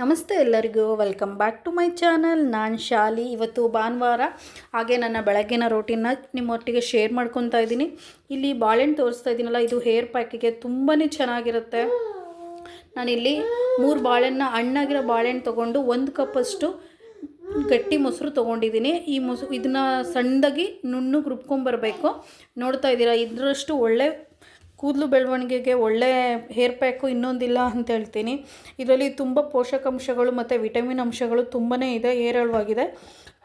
ನಮಸ್ತೆ ಎಲ್ಲರಿಗೂ welcome back to my channel ನಾನು ಶಾಲಿ, ಇವತ್ತು ಭಾನುವಾರ. ಹಾಗೆ ನನ್ನ ಬೆಳಗ್ಗಿನ ರೋಟೀನ ನಿಮ್ಮೊಟ್ಟಿಗೆ ಶೇರ್ ಮಾಡ್ಕೊತಾ ಇದ್ದೀನಿ. ಇಲ್ಲಿ ಬಾಳೆಹಣ್ಣು ತೋರಿಸ್ತಾ ಇದ್ದೀನಲ್ಲ, ಇದು ಹೇರ್ ಪ್ಯಾಕಿಗೆ ತುಂಬಾ ಚೆನ್ನಾಗಿರುತ್ತೆ. ನಾನಿಲ್ಲಿ ಮೂರು ಬಾಳೆಹಣ್ಣ, ಹಣ್ಣಾಗಿರೋ ಬಾಳೆಹಣ್ಣು ತೊಗೊಂಡು ಒಂದು ಕಪ್ಪಷ್ಟು ಗಟ್ಟಿ ಮೊಸರು ತೊಗೊಂಡಿದ್ದೀನಿ. ಈ ಮೊಸರು, ಇದನ್ನ ಸಣ್ಣದಾಗಿ ನುಣ್ಣಗೆ ರುಬ್ಕೊಂಬರ್ಬೇಕು. ನೋಡ್ತಾ ಇದ್ದೀರಾ, ಇದರಷ್ಟು ಒಳ್ಳೆ ಕೂದಲು ಬೆಳವಣಿಗೆಗೆ ಒಳ್ಳೆ ಹೇರ್ ಪ್ಯಾಕು ಇನ್ನೊಂದಿಲ್ಲ ಅಂತ ಹೇಳ್ತೀನಿ. ಇದರಲ್ಲಿ ತುಂಬ ಪೋಷಕಾಂಶಗಳು ಮತ್ತು ವಿಟಮಿನ್ ಅಂಶಗಳು ತುಂಬಾ ಇದೆ, ಹೇರಳವಾಗಿದೆ.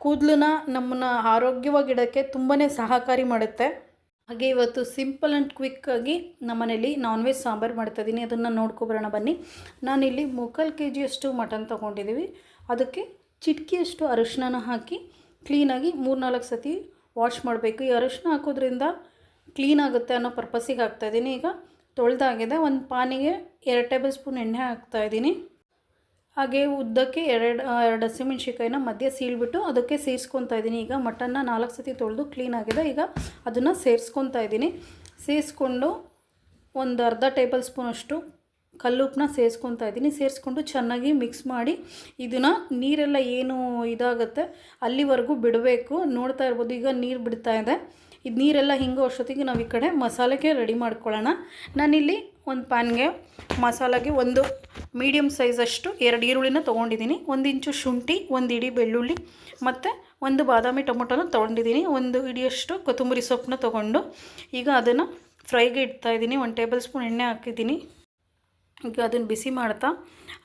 ಕೂದಲನ್ನ ನಮ್ಮನ್ನು ಆರೋಗ್ಯವಾಗಿಡೋಕ್ಕೆ ತುಂಬಾ ಸಹಕಾರಿ ಮಾಡುತ್ತೆ. ಹಾಗೆ ಇವತ್ತು ಸಿಂಪಲ್ ಆ್ಯಂಡ್ ಕ್ವಿಕ್ಕಾಗಿ ನಮ್ಮನೇಲಿ ನಾನ್ ವೆಜ್ ಸಾಂಬಾರು ಮಾಡ್ತಾಯಿದ್ದೀನಿ ಅದನ್ನು ನೋಡ್ಕೊಬರೋಣ ಬನ್ನಿ. ನಾನಿಲ್ಲಿ ಮುಕ್ಕಾಲು ಕೆ ಜಿಯಷ್ಟು ಮಟನ್ ತೊಗೊಂಡಿದ್ದೀವಿ. ಅದಕ್ಕೆ ಚಿಟಕಿಯಷ್ಟು ಅರಿಶಿನ ಹಾಕಿ ಕ್ಲೀನಾಗಿ ಮೂರು ನಾಲ್ಕು ಸತಿ ವಾಶ್ ಮಾಡಬೇಕು. ಈ ಅರಿಶಿನ ಹಾಕೋದ್ರಿಂದ ಕ್ಲೀನ್ ಆಗುತ್ತೆ ಅನ್ನೋ ಪರ್ಪಸ್ಸಿಗೆ ಹಾಕ್ತಾಯಿದ್ದೀನಿ ಈಗ ತೊಳೆದಾಗಿದೆ. ಒಂದು ಪಾನಿಗೆ ಎರಡು ಟೇಬಲ್ ಸ್ಪೂನ್ ಎಣ್ಣೆ ಹಾಕ್ತಾಯಿದ್ದೀನಿ ಹಾಗೆ ಉದ್ದಕ್ಕೆ ಎರಡು ಎರಡು ಹಸಿಮೆಣ್ಸಿಕಾಯಿನ ಮಧ್ಯೆ ಸೀಳ್ಬಿಟ್ಟು ಅದಕ್ಕೆ ಸೇರಿಸ್ಕೊತಾ ಇದ್ದೀನಿ. ಈಗ ಮಟನ್ನ ನಾಲ್ಕು ಸತಿ ತೊಳೆದು ಕ್ಲೀನ್ ಆಗಿದೆ. ಈಗ ಅದನ್ನು ಸೇರಿಸ್ಕೊತಾ ಇದ್ದೀನಿ. ಸೇರಿಸ್ಕೊಂಡು ಒಂದು ಅರ್ಧ ಟೇಬಲ್ ಸ್ಪೂನಷ್ಟು ಕಲ್ಲುಪ್ಪನ್ನ ಸೇರಿಸ್ಕೊತಾ ಇದ್ದೀನಿ. ಸೇರಿಸ್ಕೊಂಡು ಚೆನ್ನಾಗಿ ಮಿಕ್ಸ್ ಮಾಡಿ ಇದನ್ನು ನೀರೆಲ್ಲ ಏನು ಇದಾಗುತ್ತೆ ಅಲ್ಲಿವರೆಗೂ ಬಿಡಬೇಕು. ನೋಡ್ತಾ ಇರ್ಬೋದು. ಈಗ ನೀರು ಬಿಡ್ತಾ ಇದೆ. ಇದು ನೀರೆಲ್ಲ ಹಿಂಗೋ ಅಷ್ಟೊತ್ತಿಗೆ ನಾವು ಈ ಕಡೆ ಮಸಾಲೆಗೆ ರೆಡಿ ಮಾಡ್ಕೊಳ್ಳೋಣ. ನಾನಿಲ್ಲಿ ಒಂದು ಪ್ಯಾನ್ಗೆ ಮಸಾಲೆಗೆ ಒಂದು ಮೀಡಿಯಮ್ ಸೈಜಷ್ಟು ಎರಡು ಈರುಳ್ಳಿನ ತೊಗೊಂಡಿದ್ದೀನಿ. ಒಂದು ಇಂಚು ಶುಂಠಿ, ಒಂದು ಇಡೀ ಬೆಳ್ಳುಳ್ಳಿ ಮತ್ತು ಒಂದು ಬಾದಾಮಿ ಟೊಮೊಟೊನ ತೊಗೊಂಡಿದ್ದೀನಿ. ಒಂದು ಇಡಿಯಷ್ಟು ಕೊತ್ತಂಬರಿ ಸೊಪ್ಪನ್ನ ತೊಗೊಂಡು ಈಗ ಅದನ್ನು ಫ್ರೈಗೆ ಇಡ್ತಾ ಇದ್ದೀನಿ. ಒಂದು ಟೇಬಲ್ ಸ್ಪೂನ್ ಎಣ್ಣೆ ಹಾಕಿದ್ದೀನಿ. ಈಗ ಅದನ್ನು ಬಿಸಿ ಮಾಡ್ತಾ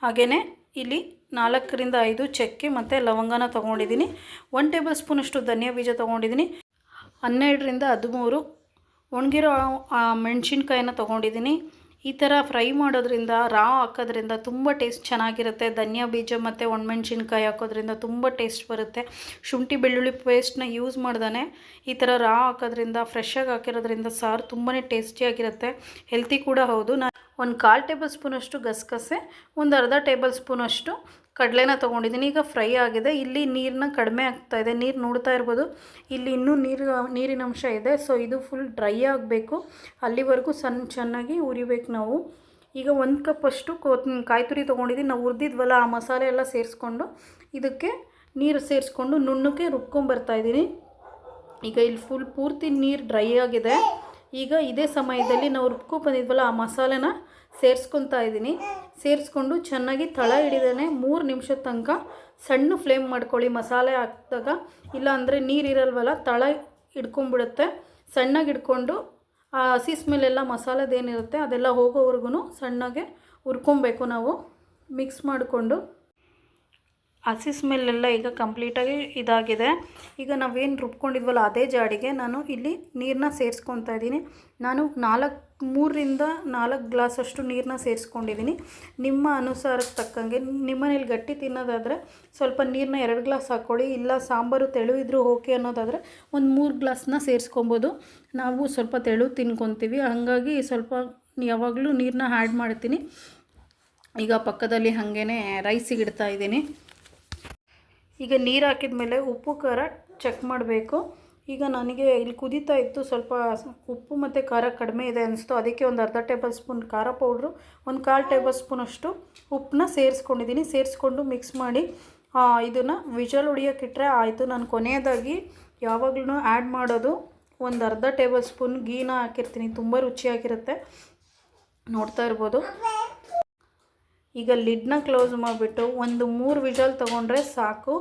ಹಾಗೆಯೇ ಇಲ್ಲಿ ನಾಲ್ಕರಿಂದ ಐದು ಚಕ್ಕೆ ಮತ್ತು ಲವಂಗನ ತೊಗೊಂಡಿದ್ದೀನಿ. ಒನ್ ಟೇಬಲ್ ಸ್ಪೂನಷ್ಟು ಧನಿಯಾ ಬೀಜ ತೊಗೊಂಡಿದ್ದೀನಿ. ಹನ್ನೆರಡರಿಂದ ಹದಿಮೂರು. ಒಣಗಿರೋ ಮೆಣಸಿನ್ಕಾಯಿನ ತೊಗೊಂಡಿದ್ದೀನಿ. ಈ ಥರ ಫ್ರೈ ಮಾಡೋದ್ರಿಂದ ರಾ ಹಾಕೋದ್ರಿಂದ ತುಂಬ ಟೇಸ್ಟ್ ಚೆನ್ನಾಗಿರುತ್ತೆ. ಧನಿಯಾ ಬೀಜ ಮತ್ತು ಒಣಮೆಣ್ಸಿನ್ಕಾಯಿ ಹಾಕೋದ್ರಿಂದ ತುಂಬ ಟೇಸ್ಟ್ ಬರುತ್ತೆ. ಶುಂಠಿ ಬೆಳ್ಳುಳ್ಳಿ ಪೇಸ್ಟ್ನ ಯೂಸ್ ಮಾಡ್ದಾನೆ. ಈ ಥರ ರಾ ಹಾಕೋದ್ರಿಂದ ಫ್ರೆಶ್ಶಾಗಿ ಹಾಕಿರೋದ್ರಿಂದ ಸಾರು ತುಂಬಾ ಟೇಸ್ಟಿಯಾಗಿರುತ್ತೆ ಹೆಲ್ತಿ ಕೂಡ ಹೌದು. ನಾನು ಒಂದು ಕಾಲು ಟೇಬಲ್ ಸ್ಪೂನಷ್ಟು ಗಸಗಸೆ, ಒಂದು ಅರ್ಧ ಟೇಬಲ್ ಸ್ಪೂನಷ್ಟು ಕಡಲೆನ ತೊಗೊಂಡಿದ್ದೀನಿ. ಈಗ ಫ್ರೈ ಆಗಿದೆ. ಇಲ್ಲಿ ನೀರನ್ನ ಕಡಿಮೆ ಆಗ್ತಾ ಇದೆ. ನೀರು ನೋಡ್ತಾ ಇರ್ಬೋದು. ಇಲ್ಲಿ ಇನ್ನೂ ನೀರು, ನೀರಿನ ಅಂಶ ಇದೆ. ಸೊ ಇದು ಫುಲ್ ಡ್ರೈ ಆಗಬೇಕು. ಅಲ್ಲಿವರೆಗೂ ಸಣ್ಣ ಚೆನ್ನಾಗಿ ಉರಿಬೇಕು ನಾವು. ಈಗ ಒಂದು ಕಪ್ಪಷ್ಟು ಅಷ್ಟು ಕಾಯಿ ತುರಿ ತೊಗೊಂಡಿದ್ದೀನಿ ನಾವು ಉರಿದಿದ್ವಲ್ಲ, ಆ ಮಸಾಲೆ ಎಲ್ಲ ಸೇರಿಸ್ಕೊಂಡು ಇದಕ್ಕೆ ನೀರು ಸೇರಿಸ್ಕೊಂಡು ನುಣ್ಣಕ್ಕೆ ರುಬ್ಕೊಂಬರ್ತಾಯಿದ್ದೀನಿ ಈಗ ಇಲ್ಲಿ ಫುಲ್ ಪೂರ್ತಿ ನೀರು ಡ್ರೈ ಆಗಿದೆ. ಈಗ ಇದೇ ಸಮಯದಲ್ಲಿ ನಾವು ರುಬ್ಕೊ ಬಂದಿದ್ವಲ್ಲ, ಆ ಮಸಾಲೆನ ಸೇರಿಸ್ಕೊತಾ ಇದ್ದೀನಿ. ಸೇರಿಸ್ಕೊಂಡು ಚೆನ್ನಾಗಿ ತಳ ಹಿಡಿದೇ ಮೂರು ನಿಮಿಷದ ತನಕ ಸಣ್ಣ ಫ್ಲೇಮ್ ಮಾಡ್ಕೊಳ್ಳಿ. ಮಸಾಲೆ ಹಾಕಿದಾಗ ಇಲ್ಲ ಅಂದರೆ ನೀರಿರಲ್ವಲ್ಲ ತಳ ಹಿಡ್ಕೊಂಬಿಡುತ್ತೆ ಸಣ್ಣಗೆ ಹಿಡ್ಕೊಂಡು ಆ ಹಸಿ ಸ್ಮೆಲ್ಲೆಲ್ಲ ಮಸಾಲೆದೇನಿರುತ್ತೆ ಅದೆಲ್ಲ ಹೋಗೋವರೆಗೂ ಸಣ್ಣಗೆ ಹುರ್ಕೊಬೇಕು ನಾವು. ಮಿಕ್ಸ್ ಮಾಡಿಕೊಂಡು. ಹಸಿ ಸ್ಮೆಲ್ಲೆಲ್ಲ ಈಗ ಕಂಪ್ಲೀಟಾಗಿ ಇದಾಗಿದೆ. ಈಗ ನಾವೇನು ರುಬ್ಕೊಂಡಿದ್ವಲ್ಲ ಅದೇ ಜಾಡಿಗೆ ನಾನು ಇಲ್ಲಿ ನೀರನ್ನ ಸೇರಿಸ್ಕೊತಾ ಇದ್ದೀನಿ. ನಾನು ನಾಲ್ಕು ಮೂರರಿಂದ ನಾಲ್ಕು ಗ್ಲಾಸಷ್ಟು ನೀರನ್ನ ಸೇರಿಸ್ಕೊಂಡಿದ್ದೀನಿ. ನಿಮ್ಮ ಅನುಸಾರಕ್ಕೆ ತಕ್ಕಂಗೆ ನಿಮ್ಮನೇಲಿ ಗಟ್ಟಿ ತಿನ್ನೋದಾದರೆ ಸ್ವಲ್ಪ ನೀರನ್ನ ಎರಡು ಗ್ಲಾಸ್ ಹಾಕ್ಕೊಳ್ಳಿ, ಇಲ್ಲ ಸಾಂಬಾರು ತೆಳು ಇದ್ದರೂ ಓಕೆ ಅನ್ನೋದಾದರೆ ಒಂದು ಮೂರು ಗ್ಲಾಸ್ನ ಸೇರಿಸ್ಕೊಬೋದು. ನಾವು ಸ್ವಲ್ಪ ತೆಳು ತಿನ್ಕೊತೀವಿ. ಹಾಗಾಗಿ ಸ್ವಲ್ಪ ಯಾವಾಗಲೂ ನೀರನ್ನ ಆ್ಯಡ್ ಮಾಡ್ತೀನಿ. ಈಗ ಪಕ್ಕದಲ್ಲಿ ಹಾಗೇ ರೈಸಿಗೆ ಇಡ್ತಾ ಇದ್ದೀನಿ. ಈಗ ನೀರು ಹಾಕಿದ ಮೇಲೆ ಉಪ್ಪು, ಖಾರ ಚೆಕ್ ಮಾಡಬೇಕು. ಈಗ ನನಗೆ ಇಲ್ಲಿ ಕುದೀತಾ ಇತ್ತು ಸ್ವಲ್ಪ ಉಪ್ಪು ಮತ್ತು ಖಾರ ಕಡಿಮೆ ಇದೆ ಅನಿಸ್ತು. ಅದಕ್ಕೆ ಒಂದು ಅರ್ಧ ಟೇಬಲ್ ಸ್ಪೂನ್ ಖಾರ ಪೌಡ್ರು, ಒಂದು ಕಾಲು ಟೇಬಲ್ ಸ್ಪೂನಷ್ಟು ಉಪ್ಪನ್ನ ಸೇರಿಸ್ಕೊಂಡಿದ್ದೀನಿ ಸೇರಿಸ್ಕೊಂಡು ಮಿಕ್ಸ್ ಮಾಡಿ ಇದನ್ನು ವಿಜಲ್ ಹೊಡಿಯೋಕ್ಕಿಟ್ರೆ ಆಯಿತು. ನಾನು ಕೊನೆಯದಾಗಿ ಯಾವಾಗಲೂ ಆ್ಯಡ್ ಮಾಡೋದು ಒಂದು ಅರ್ಧ ಟೇಬಲ್ ಸ್ಪೂನ್ ಗೀನ ಹಾಕಿರ್ತೀನಿ. ತುಂಬ ರುಚಿಯಾಗಿರುತ್ತೆ. ನೋಡ್ತಾ ಇರ್ಬೋದು. ಈಗ ಲಿಡ್ನ ಕ್ಲೋಸ್ ಮಾಡಿಬಿಟ್ಟು ಒಂದು ಮೂರು ವಿಜಲ್ ತೊಗೊಂಡ್ರೆ ಸಾಕು.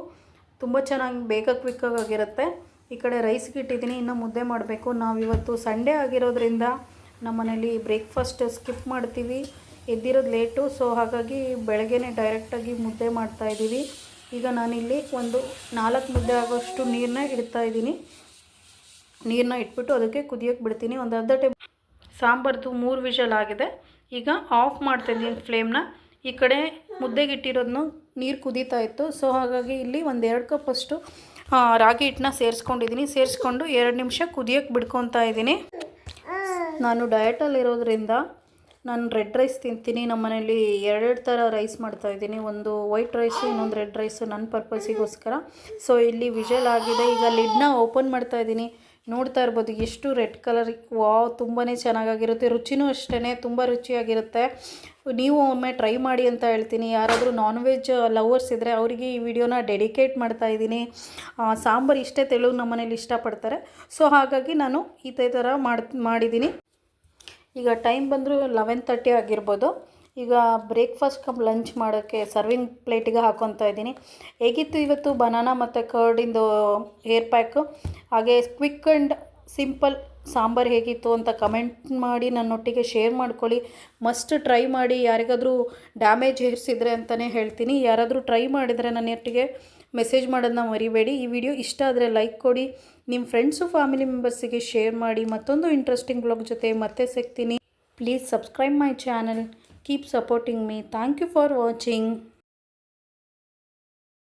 ತುಂಬ ಚೆನ್ನಾಗಿ ಬೇಗ ಕ್ವಿಕ್ಕಾಗಿರುತ್ತೆ ಈ ಕಡೆ ರೈಸ್ಗೆ ಇಟ್ಟಿದ್ದೀನಿ, ಇನ್ನೂ ಮುದ್ದೆ ಮಾಡಬೇಕು. ನಾವಿವತ್ತು ಸಂಡೇ ಆಗಿರೋದ್ರಿಂದ ನಮ್ಮ ಮನೇಲಿ ಬ್ರೇಕ್ಫಾಸ್ಟ್ ಸ್ಕಿಪ್ ಮಾಡ್ತೀವಿ. ಎದ್ದಿರೋದು ಲೇಟು, ಸೊ ಹಾಗಾಗಿ ಬೆಳಗ್ಗೆನೇ ಡೈರೆಕ್ಟಾಗಿ ಮುದ್ದೆ ಮಾಡ್ತಾ ಇದ್ದೀವಿ. ಈಗ ನಾನಿಲ್ಲಿ ಒಂದು ನಾಲ್ಕು ಮುದ್ದೆ ಆಗೋಷ್ಟು ನೀರನ್ನ ಇಡ್ತಾ ಇದ್ದೀನಿ. ನೀರನ್ನ ಇಟ್ಬಿಟ್ಟು ಅದಕ್ಕೆ ಕುದಿಯೋಕ್ಕೆ ಬಿಡ್ತೀನಿ. ಒಂದು ಅರ್ಧ ಟೇಬಲ್ ಸಾಂಬಾರ್ದು ಮೂರು ವಿಷಲ್ ಆಗಿದೆ. ಈಗ ಆಫ್ ಮಾಡ್ತಾಯಿದ್ದೀನಿ ಫ್ಲೇಮ್ನ. ಈ ಕಡೆ ಮುದ್ದೆಗೆ ಇಟ್ಟಿರೋದನ್ನು ನೀರು ಕುದೀತಾ ಇತ್ತು. ಸೊ ಹಾಗಾಗಿ ಇಲ್ಲಿ ಒಂದು ಎರಡು ಕಪ್ಪಷ್ಟು ರಾಗಿ ಹಿಟ್ಟನ್ನ ಸೇರಿಸ್ಕೊಂಡಿದ್ದೀನಿ ಸೇರಿಸ್ಕೊಂಡು ಎರಡು ನಿಮಿಷ ಕುದಿಯೋಕ್ಕೆ ಬಿಡ್ಕೊತಾ ಇದ್ದೀನಿ ನಾನು ಡಯಟಲ್ಲಿರೋದ್ರಿಂದ ನಾನು ರೆಡ್ ರೈಸ್ ತಿಂತೀನಿ. ನಮ್ಮ ಮನೇಲಿ ಎರಡೆರಡು ಥರ ರೈಸ್ ಮಾಡ್ತಾಯಿದ್ದೀನಿ ಒಂದು ವೈಟ್ ರೈಸು ಇನ್ನೊಂದು ರೆಡ್ ರೈಸು ನನ್ನ ಪರ್ಪಸಿಗೋಸ್ಕರ ಸೊ ಇಲ್ಲಿ ವಿಜಲ್ ಆಗಿದೆ. ಈಗ ಲಿಡ್ನ ಓಪನ್ ಮಾಡ್ತಾಯಿದ್ದೀನಿ ನೋಡ್ತಾ ಇರ್ಬೋದು, ಎಷ್ಟು ರೆಡ್ ಕಲರ್, ವಾವ್ ತುಂಬಾ ಚೆನ್ನಾಗಿರುತ್ತೆ ರುಚಿನೂ ಅಷ್ಟೇ ತುಂಬ ರುಚಿಯಾಗಿರುತ್ತೆ. ನೀವು ಒಮ್ಮೆ ಟ್ರೈ ಮಾಡಿ ಅಂತ ಹೇಳ್ತೀನಿ. ಯಾರಾದರೂ ನಾನ್ ವೆಜ್ ಲವರ್ಸ್ ಇದ್ದರೆ ಅವರಿಗೆ ಈ ವಿಡಿಯೋನ ಡೆಡಿಕೇಟ್ ಮಾಡ್ತಾ ಇದ್ದೀನಿ. ಸಾಂಬಾರು ಇಷ್ಟೇ ತೆಳು ನಮ್ಮ ಮನೇಲಿ ಇಷ್ಟಪಡ್ತಾರೆ. ಸೊ, ಹಾಗಾಗಿ ನಾನು ಈ ಥರ ಮಾಡಿ ಮಾಡಿದ್ದೀನಿ. ಈಗ ಟೈಮ್ ಬಂದರೂ ಲೆವೆನ್ ತರ್ಟಿ ಆಗಿರ್ಬೋದು. ಈಗ ಬ್ರೇಕ್ಫಾಸ್ಟ್ ಕಮ್ ಲಂಚ್ ಮಾಡೋಕ್ಕೆ ಸರ್ವಿಂಗ್ ಪ್ಲೇಟಿಗೆ ಹಾಕೊತಾ ಇದ್ದೀನಿ. ಹೇಗಿತ್ತು ಇವತ್ತು ಬನಾನಾ ಮತ್ತು ಕರ್ಡಿಂದು ಹೇರ್ ಪ್ಯಾಕು ಹಾಗೆ ಕ್ವಿಕ್ ಆ್ಯಂಡ್ ಸಿಂಪಲ್ ಸಾಂಬಾರು ಹೇಗಿತ್ತು ಅಂತ ಕಮೆಂಟ್ ಮಾಡಿ ನನ್ನೊಟ್ಟಿಗೆ ಶೇರ್ ಮಾಡ್ಕೊಳ್ಳಿ. ಮಸ್ಟ್ ಟ್ರೈ ಮಾಡಿ, ಯಾರಿಗಾದರೂ ಡ್ಯಾಮೇಜ್ ಹೇರ್ಸಿದ್ರೆ ಅಂತಲೇ ಹೇಳ್ತೀನಿ. ಯಾರಾದರೂ ಟ್ರೈ ಮಾಡಿದರೆ ನನ್ನೊಟ್ಟಿಗೆ ಮೆಸೇಜ್ ಮಾಡೋದನ್ನ ಮರಿಬೇಡಿ. ಈ ವಿಡಿಯೋ ಇಷ್ಟ ಆದರೆ ಲೈಕ್ ಕೊಡಿ. ನಿಮ್ಮ ಫ್ರೆಂಡ್ಸು ಫ್ಯಾಮಿಲಿ ಮೆಂಬರ್ಸಿಗೆ ಶೇರ್ ಮಾಡಿ. ಮತ್ತೊಂದು ಇಂಟ್ರೆಸ್ಟಿಂಗ್ ಬ್ಲಾಗ್ ಜೊತೆ ಮತ್ತೆ ಸಿಗ್ತೀನಿ. Please subscribe my channel keep supporting me thank you for watching